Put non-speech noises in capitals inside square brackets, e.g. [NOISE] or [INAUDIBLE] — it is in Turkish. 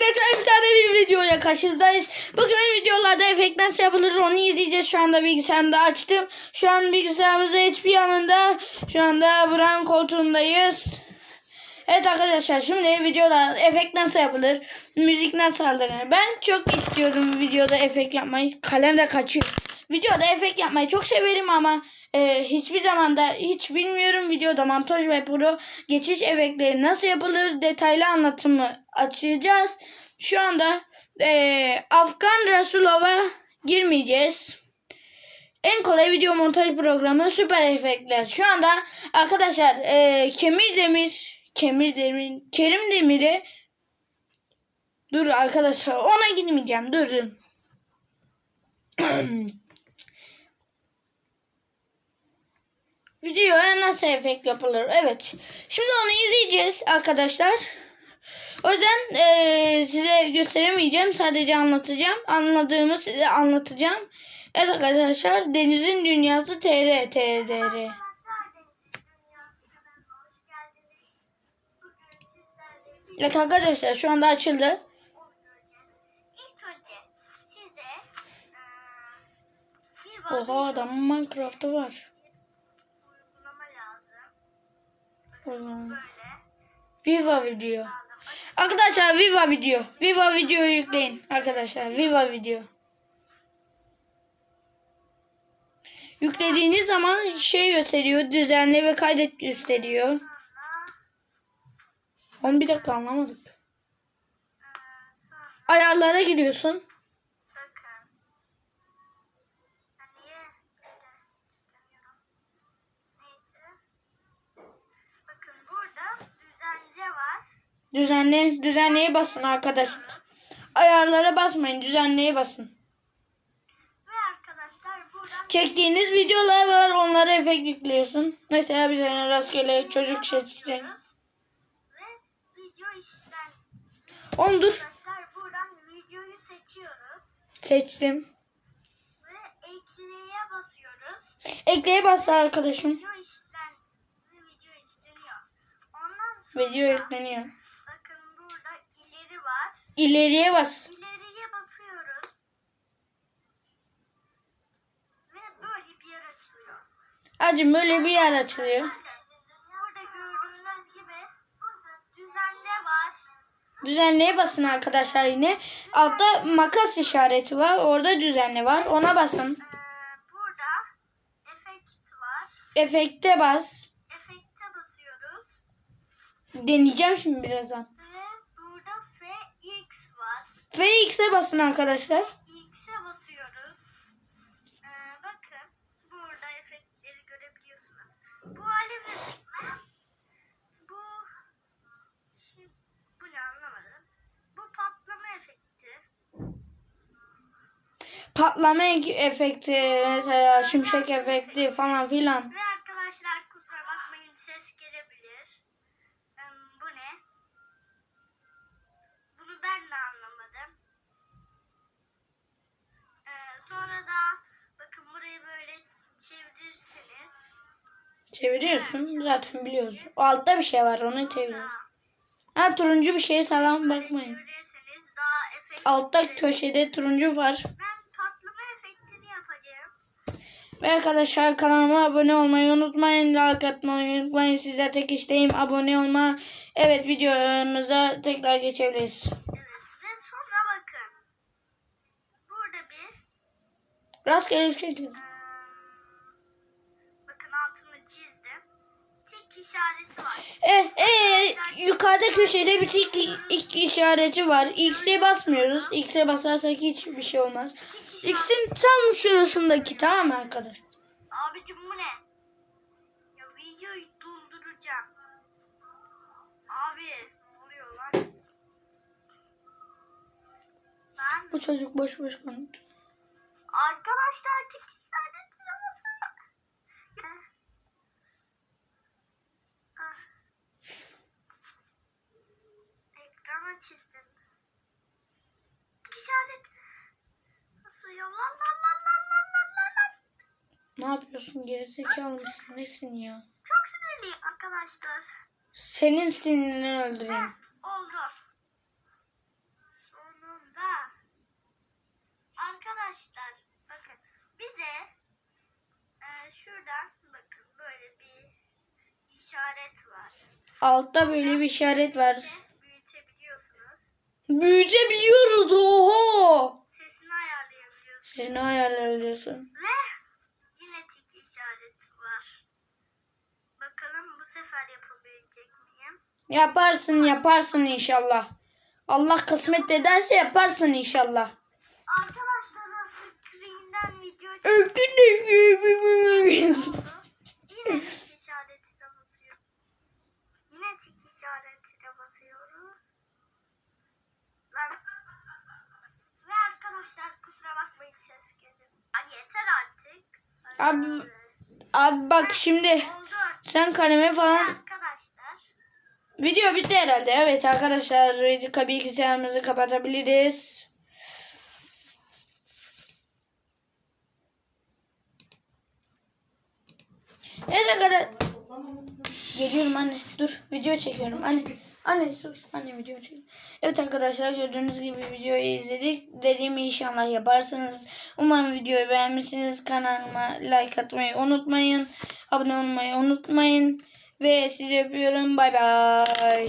birlikte bir bir videoya karşınızdayız. Bugün videolarda efekt nasıl yapılır onu izleyeceğiz. Şu anda bilgisayarımda açtım. Şu an bilgisayarımızda hiçbir yanında. Şu anda buranın koltuğundayız. Evet arkadaşlar şimdi videoda efekt nasıl yapılır? Müzik nasıl alınır? Ben çok istiyorum videoda efekt yapmayı. Kalem de kaçıyor. Videoda efekt yapmayı çok severim ama e, hiçbir zaman da hiç bilmiyorum videoda montaj ve pro geçiş efektleri nasıl yapılır detaylı anlatımı açacağız. Şu anda e, Afgan Rasulova girmeyeceğiz. En kolay video montaj programı Süper Efektler. Şu anda arkadaşlar e, Kemir Demir, Kemir Demir, Kerim Demir'i Dur arkadaşlar ona girmeyeceğim. Dur dur. [CLEARS THROAT] Videoya nasıl efekt yapılır? Evet. Şimdi onu izleyeceğiz arkadaşlar. O yüzden eee, size gösteremeyeceğim. Sadece anlatacağım. Anladığımı size anlatacağım. Evet arkadaşlar. Denizin Dünyası TR TR. Evet arkadaşlar şu anda açıldı. Oha adamın Minecraft'ı var. Ulan. Viva video. Arkadaşlar Viva video. Viva video yükleyin arkadaşlar. Viva video. Yüklediğiniz zaman şey gösteriyor. Düzenle ve kaydet gösteriyor. Sonra 11 dakika anlamadık. Ayarlara giriyorsun. düzenle. Düzenleye basın arkadaşlar. Ayarlara basmayın. Düzenleye basın. Çektiğiniz videolar var. Onlara efekt yüklüyorsun. Mesela bir tane rastgele çocuk seçecek. İşten. Onu dur. Arkadaşlar buradan videoyu seçiyoruz. Seçtim. Ve ekleye basıyoruz. Ekleye bas arkadaşım. Video işten. Video işleniyor. Ondan sonra Video yükleniyor. bakın burada ileri var. İleriye bas. İleriye basıyoruz. Ve böyle bir yer açılıyor. Acım böyle bir yer açılıyor. Burada gördüğünüz gibi burada düzenle var. Düzenleye basın arkadaşlar yine. Altta makas işareti var. Orada düzenle var. Ona basın. Ee, burada efekt var. Efekte bas. Efekte basıyoruz. Deneyeceğim şimdi birazdan. Ve burada FX var. FX'e basın arkadaşlar. Bu ne anlamadım. Bu patlama efekti. Patlama efekti, mesela şimşek efekti falan filan. Ve arkadaşlar kusura bakmayın ses gelebilir. Bu ne? Bunu ben de anlamadım. Ee, sonra da bakın burayı böyle çevirirseniz. Çeviriyorsun. Zaten biliyoruz. O altta bir şey var. Onu çeviriyorsun. Ha turuncu bir şeye Böyle bakmayın. Altta köşede turuncu var. Ben patlama efektini yapacağım. Ve arkadaşlar kanalıma abone olmayı unutmayın. Like atmayı unutmayın. Size tek isteğim abone olma. Evet videolarımıza tekrar geçebiliriz. Evet ve sonra bakın. Burada bir Rastgele bir şey diyorum. em, bakın altını çizdim. Tik işareti var. E, e, yukarıda köşede bir tik ilk işareti var. X'e basmıyoruz. X'e basarsak hiçbir şey olmaz. X'in tam şurasındaki tamam mı arkadaş? Abicim bu ne? Ya videoyu durduracağım. Abi ne oluyor lan? Ben Bu çocuk boş boş konuşuyor. Ne yapıyorsun gerizekalı mısın? Nesin ya? Çok sinirliyim arkadaşlar. Senin sinirini öldüreyim. Heh, oldu. Sonunda. Arkadaşlar bakın bize e, şuradan bakın böyle bir işaret var. Altta böyle bir işaret var. Büyütebiliyorsunuz. Büyütebiliyoruz oho. Sesini ayarlayabiliyorsun. Sesini ayarlayabiliyorsun. Ve sefer yapabilecek miyim? Yaparsın yaparsın inşallah. Allah kısmet ederse yaparsın inşallah. Arkadaşlar screen'den video çıktı. Yine tik işaretine basıyor. Yine tik işaretine basıyoruz. Lan. Ve arkadaşlar kusura bakmayın ses geliyor. Abi yeter artık. Abi- Abi bak şimdi. Sen kaleme falan Arkadaşlar. video bitti herhalde. Evet arkadaşlar video bilgisayarımızı kapatabiliriz. Evet arkadaşlar. Geliyorum anne. Dur video çekiyorum. Anne. Anne sus. Anne video çek. Evet arkadaşlar gördüğünüz gibi videoyu izledik. Dediğimi inşallah yaparsınız. Umarım videoyu beğenmişsiniz. Kanalıma like atmayı unutmayın. Abone olmayı unutmayın. Ve sizi öpüyorum. Bay bay.